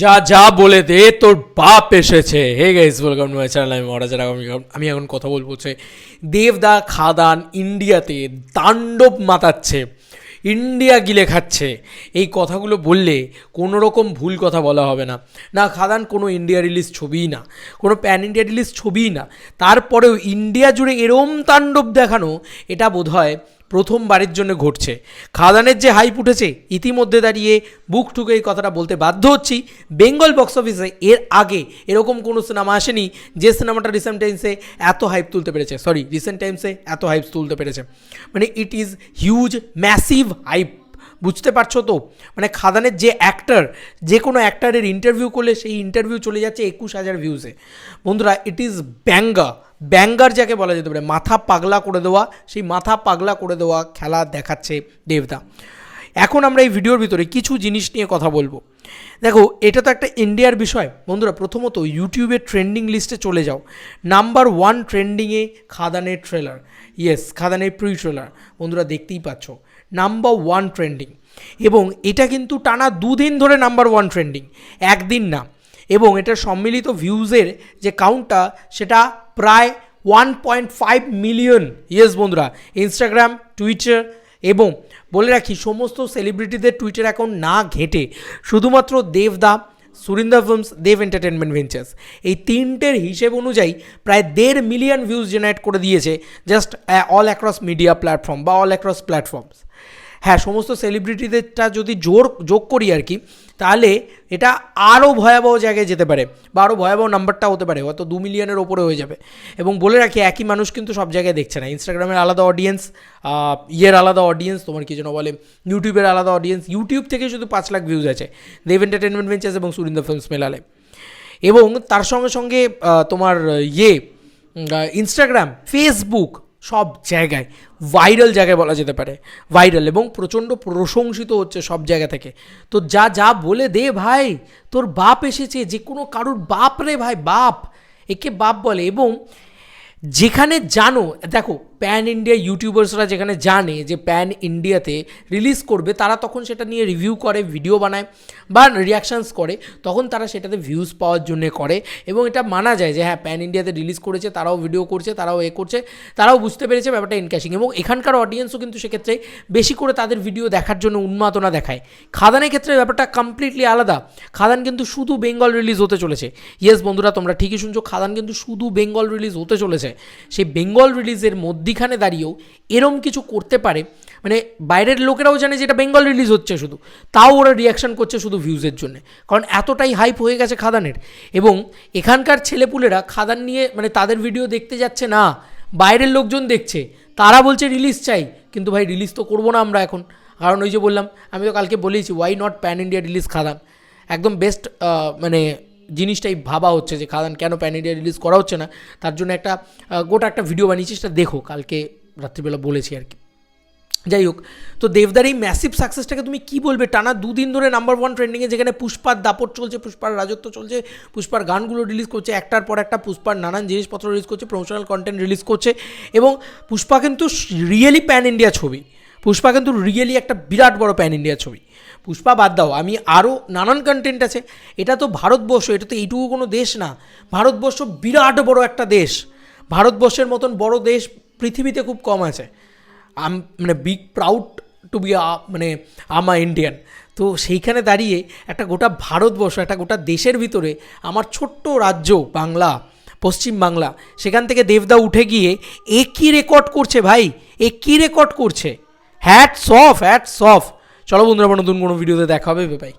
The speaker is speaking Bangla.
যা যা বলে দে, তোর বাপ এসেছে। Hey guys welcome to my channel আমি মহারাজার আমি এখন কথা বলব হচ্ছে দেবদা খাদান ইন্ডিয়াতে তাণ্ডব মাতাচ্ছে, ইন্ডিয়া গিলে খাচ্ছে। এই কথাগুলো বললে কোনো রকম ভুল কথা বলা হবে না। না, খাদান কোনো ইন্ডিয়া রিলিজ ছবিই না, কোনো প্যান ইন্ডিয়া রিলিজ ছবিই না। তারপরেও ইন্ডিয়া জুড়ে এরম তাণ্ডব দেখানো, এটা বোধহয় প্রথমবারের জন্য ঘটছে। খাদানের যে হাইপ উঠেছে, ইতিমধ্যে দাঁড়িয়ে বুক ঠুকে এই কথাটা বলতে বাধ্য হচ্ছি। বেঙ্গল বক্স অফিসে এর আগে এরকম কোনো সিনেমা আসেনি যে সিনেমাটা রিসেন্ট টাইমসে এত হাইপ তুলতে পেরেছে। সরি রিসেন্ট টাইমসে এত হাইপ তুলতে পেরেছে। মানে it is huge massive hype বুঝতে পারছ তো? মানে খাদানের যে অ্যাক্টার যে কোনো অ্যাক্টারের ইন্টারভিউ করলে সেই ইন্টারভিউ চলে যাচ্ছে একুশ হাজার ভিউজে বন্ধুরা ইট ইজ ব্যাঙ্গা ব্যাঙ্গার যাকে বলা যেতে পারে, মাথা পাগলা করে দেওয়া, সেই মাথা পাগলা করে দেওয়া খেলা দেখাচ্ছে দেবদা। এখন আমরা এই ভিডিওর ভিতরে কিছু জিনিস নিয়ে কথা বলব। দেখো, এটা তো একটা ইন্ডিয়ার বিষয়। বন্ধুরা, প্রথমত ইউটিউবের ট্রেন্ডিং লিস্টে চলে যাও। নাম্বার ওয়ান ট্রেন্ডিংয়ে খাদানের ট্রেলার ইয়েস খাদানের প্রি ট্রেলার বন্ধুরা, দেখতেই পাচ্ছ। নাম্বার ওয়ান ট্রেন্ডিং এবং এটা কিন্তু টানা দুদিন ধরে নাম্বার ওয়ান ট্রেন্ডিং একদিন না। এবং এটা সম্মিলিত ভিউজের যে কাউন্টটা সেটা প্রায় one point five million yes বন্ধুরা ইনস্টাগ্রাম টুইটার এবং বলে রাখি, সমস্ত সেলিব্রিটিদের টুইটার অ্যাকাউন্ট না ঘেটে শুধুমাত্র দেবদা Surinder films Dev entertainment ventures এই তিনটের হিসেব অনুযায়ী প্রায় দেড় মিলিয়ন ভিউজ জেনারেট করে দিয়েছে just all across media platform বা অল অ্যাক্রস প্ল্যাটফর্মস হ্যাঁ সমস্ত সেলিব্রিটিদেরটা যদি জোর, যোগ করি আর কি, তাহলে এটা আরও ভয়াবহ জায়গায় যেতে পারে বা আরও ভয়াবহ নাম্বারটা হতে পারে, হয়তো দু মিলিয়নের ওপরে হয়ে যাবে। এবং বলে রাখি, একই মানুষ কিন্তু সব জায়গায় দেখছে না। ইনস্টাগ্রামের আলাদা অডিয়েন্স ইয়ের আলাদা অডিয়েন্স তোমার কি যেন বলে ইউটিউবের আলাদা অডিয়েন্স ইউটিউব থেকে শুধু পাঁচ লাখ ভিউজ আছে। দেব এন্টারটেনমেন্ট ভেঞ্চার্স এবং সুরিন্দর ফিল্মস মেলালে। এবং তার সঙ্গে সঙ্গে তোমার ইয়ে ইনস্টাগ্রাম ফেসবুক সব জায়গায় ভাইরাল জায়গায় বলা যেতে পারে ভাইরাল এবং প্রচণ্ড প্রশংসিত হচ্ছে সব জায়গা থেকে। তো যা যা বলে দে ভাই, তোর বাপ এসেছে, যে কোনো কারুর বাপ রে ভাই, বাপ, একে বাপ বলে এবং যেখানে জানো, দেখো প্যান ইন্ডিয়া ইউটিউবার্সরা যেখানে জানে যে প্যান ইন্ডিয়াতে রিলিজ করবে, তারা তখন সেটা নিয়ে রিভিউ করে ভিডিও বানায় বা রিয়াকশানস করে, তখন তারা সেটাতে ভিউজ পাওয়ার জন্য করে এবং এটা মানা যায় যে হ্যাঁ প্যান ইন্ডিয়াতে রিলিজ করেছে, তারাও ভিডিও করছে, তারাও এ করছে, তারাও বুঝতে পেরেছে ব্যাপারটা ইনক্যাশিং এবং এখানকার অডিয়েন্সও কিন্তু সেক্ষেত্রে বেশি করে তাদের ভিডিও দেখার জন্য উন্মাদনা দেখায়। খাদানের ক্ষেত্রে ব্যাপারটা কমপ্লিটলি আলাদা। খাদান কিন্তু শুধু বেঙ্গল রিলিজ হতে চলেছে। ইয়েস বন্ধুরা, তোমরা ঠিকই শুনছো, খাদান কিন্তু শুধু বেঙ্গল রিলিজ হতে চলেছে। সেই বেঙ্গল রিলিজের মধ্যিখানে দাঁড়িয়েও এরম কিছু করতে পারে মানে বাইরের লোকেরাও জানে যে এটা বেঙ্গল রিলিজ হচ্ছে শুধু। তাও ওরা রিয়াকশন করছে শুধু ভিউজের জন্য। কারণ এতটাই হাইপ হয়ে গেছে খাদানের। এবং এখানকার ছেলেপুলেরা খাদান নিয়ে মানে তাদের ভিডিও দেখতে যাচ্ছে না, বাইরের লোকজন দেখছে। তারা বলছে রিলিজ চাই, কিন্তু ভাই রিলিজ তো করব না আমরা এখন। কারণ ওই যে বললাম, আমি তো কালকে বলেইছি why not pan India release খাদান? একদম বেস্ট মানে জিনিসটাই ভাবা হচ্ছে যে খাদান কেন প্যান ইন্ডিয়া রিলিজ করা হচ্ছে না? তার জন্য একটা গোটা একটা ভিডিও বানিয়েছি সেটা দেখো, কালকে রাত্রিবেলা বলেছি আর কি। যাই হোক, তো দেবদার এই ম্যাসিভ সাকসেসটাকে তুমি কি বলবে? টানা দুদিন ধরে নাম্বার ওয়ান ট্রেন্ডিংয়ে যেখানে পুষ্পার দাপট চলছে, পুষ্পার রাজত্ব চলছে, পুষ্পার গানগুলো রিলিজ করছে, একটার পর একটা পুষ্পার নানান জিনিসপত্র রিলিজ করছে প্রমোশনাল কন্টেন্ট রিলিজ করছে এবং পুষ্পা কিন্তু রিয়েলি প্যান ইন্ডিয়া ছবি। পুষ্পা কিন্তু রিয়েলি একটা বিরাট বড় প্যান ইন্ডিয়া ছবি। পুষ্পা, বাদ দাও, আমি আরও নানান কন্টেন্ট আছে। এটা তো ভারতবর্ষ, এটা তো এইটুকু কোনো দেশ না। ভারতবর্ষ বিরাট বড় একটা দেশ। ভারতবর্ষের মতন বড় দেশ পৃথিবীতে খুব কম আছে। আম মানে বিগ প্রাউড টু বি মানে আমা ইন্ডিয়ান তো সেইখানে দাঁড়িয়ে একটা গোটা ভারতবর্ষ, একটা গোটা দেশের ভিতরে আমার ছোট্ট রাজ্য বাংলা, পশ্চিম বাংলা, সেখান থেকে দেবদা উঠে গিয়ে, এ কী রেকর্ড করছে ভাই? এ কী রেকর্ড করছে? হ্যাট সফ হ্যাট সফ চলো বন্ধুরা নতুন কোনো ভিডিওতে দেখা হবে বাই